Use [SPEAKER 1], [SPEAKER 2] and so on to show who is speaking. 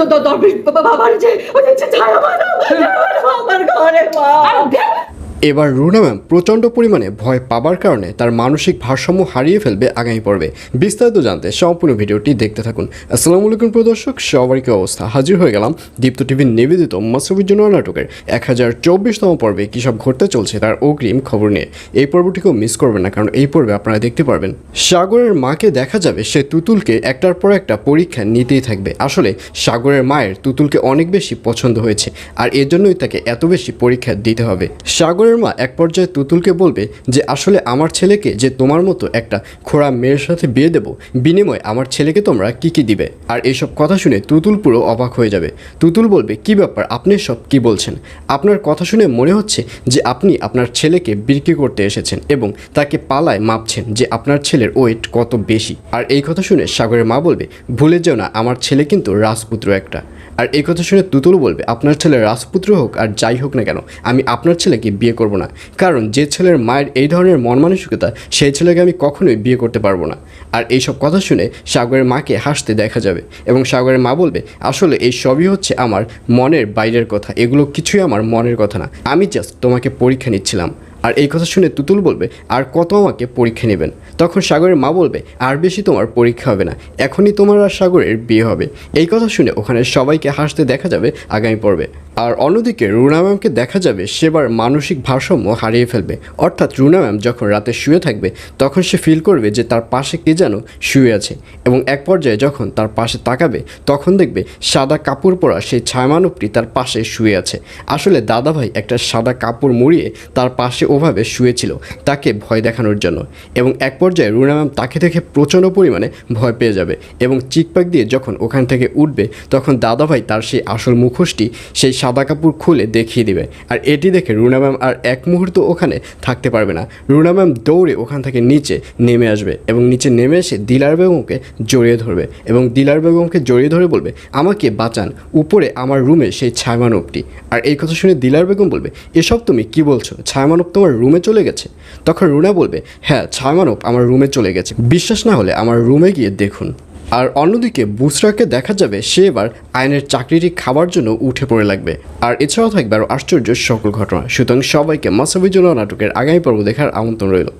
[SPEAKER 1] তো তোর বাবার যে আমার ঘরে মা।
[SPEAKER 2] এবার রুনা ম্যাম প্রচণ্ড পরিমাণে ভয় পাবার কারণে তার মানসিক ভারসাম্য হারিয়ে ফেলবে আগামী পর্বে। বিস্তারিত জানতে সম্পূর্ণ ভিডিওটি দেখতে থাকুন। আসসালামু আলাইকুম প্রদর্শক কি অবস্থা? হাজির হয়ে গেলাম দীপ্ত টিভির নিবেদিত মাসুবিজন্য নাটকের এক হাজার চব্বিশতম পর্বে কী সব ঘটতে চলছে তার অগ্রিম খবর নিয়ে। এই পর্বটিকেও মিস করবেন না, কারণ এই পর্বে আপনারা দেখতে পারবেন, সাগরের মাকে দেখা যাবে সে তুতুলকে একটার পর একটা পরীক্ষা নিতেই থাকবে। আসলে সাগরের মায়ের তুতুলকে অনেক বেশি পছন্দ হয়েছে, আর এর জন্যই তাকে এত বেশি পরীক্ষা দিতে হবে। সাগরের মা এক পর্যায়ে তুতুলকে বলবে যে, আসলে আমার ছেলেকে যে তোমার মতো একটা খোড়া মেয়ের সাথে বিয়ে দেব, বিনিময়ে আমার ছেলেকে তোমরা কি কি দিবে? আর এইসব কথা শুনে তুতুল পুরো অবাক হয়ে যাবে। তুতুল বলবে, কি ব্যাপার? আপনি সব কি বলছেন? আপনার কথা শুনে মনে হচ্ছে যে, আপনি আপনার ছেলেকে বিক্রি করতে এসেছেন এবং তাকে পালায় মাপছেন যে, আপনার ছেলের ওয়েট কত বেশি। আর এই কথা শুনে সাগরের মা বলবে, ভুলে যেও না, আমার ছেলে কিন্তু রাজপুত্র একটা। আর এই কথা শুনে তুতুল বলবে, আপনার ছেলে রাজপুত্র হোক আর যাই হোক না কেন, আমি আপনার ছেলেকে বিয়ে করব না। কারণ যে ছেলের মায়ের এই ধরনের মন মানসিকতা সেই ছেলেকে আমি কখনোই বিয়ে করতে পারব না। আর এই সব কথা শুনে সাগরের মাকে হাসতে দেখা যাবে এবং সাগরের মা বলবে, আসলে এই সবই হচ্ছে আমার মনের বাইরের কথা, এগুলো কিছুই আমার মনের কথা না। আমি জাস্ট তোমাকে পরীক্ষা নিচ্ছিলাম। আর এই কথা শুনে তুতুল বলবে, আর কত আমাকে পরীক্ষা নেবেন? তখন সাগরের মা বলবে, আর বেশি তোমার পরীক্ষা হবে না, এখনই তোমার আর সাগরের বিয়ে হবে। এই কথা শুনে ওখানে সবাইকে হাসতে দেখা যাবে আগামী পর্বে। আর অন্যদিকে রুনা ম্যামকে দেখা যাবে সেবার মানসিক ভারসাম্য হারিয়ে ফেলবে। অর্থাৎ রুনা ম্যাম যখন রাতে শুয়ে থাকবে, তখন সে ফিল করবে যে তার পাশে কে যেন শুয়ে আছে এবং এক পর্যায়ে যখন তার পাশে তাকাবে, তখন দেখবে সাদা কাপড় পরা সেই ছায়ামানবটি তার পাশে শুয়ে আছে। আসলে দাদাভাই একটা সাদা কাপড় মুড়িয়ে তার পাশে ওভাবে শুয়েছিল তাকে ভয় দেখানোর জন্য এবং এক পর্যায়ে রুনা ম্যাম তাকে দেখে প্রচণ্ড পরিমাণে ভয় পেয়ে যাবে এবং চিকপাক দিয়ে যখন ওখান থেকে উঠবে, তখন দাদাভাই তার সেই আসল মুখোশটি, সেই সাদা কাপড় খুলে দেখিয়ে দিবে। আর এটি দেখে রুনা ম্যাম আর এক মুহূর্ত ওখানে থাকতে পারবে না। রুনা ম্যাম দৌড়ে ওখান থেকে নিচে নেমে আসবে এবং নিচে নেমে এসে দিলার বেগমকে জড়িয়ে ধরবে এবং দিলার বেগমকে জড়িয়ে ধরে বলবে, আমাকে বাঁচান। উপরে আমার রুমে সেই ছায়ামানবটি। আর এই কথা শুনে দিলার বেগম বলবে, এসব তুমি কি বলছো? ছায়ামানব তোমার রুমে চলে গেছে? তখন রুনা বলবে হ্যাঁ ছায়ামানব আমার রুমে চলে গেছে। বিশ্বাস না হলে আমার রুমে গিয়ে দেখুন। আর অন্যদিকে বুসরাকে দেখা যাবে সে এবার আইনের চাকরিটি খাবার জন্য উঠে পড়ে লাগবে। আর এছাড়াও থাকবে আরও আশ্চর্য সকল ঘটনা। সুতরাং সবাইকে মাসাবিজুল্লাহ নাটকের আগামী পর্ব দেখার আমন্ত্রণ রইল।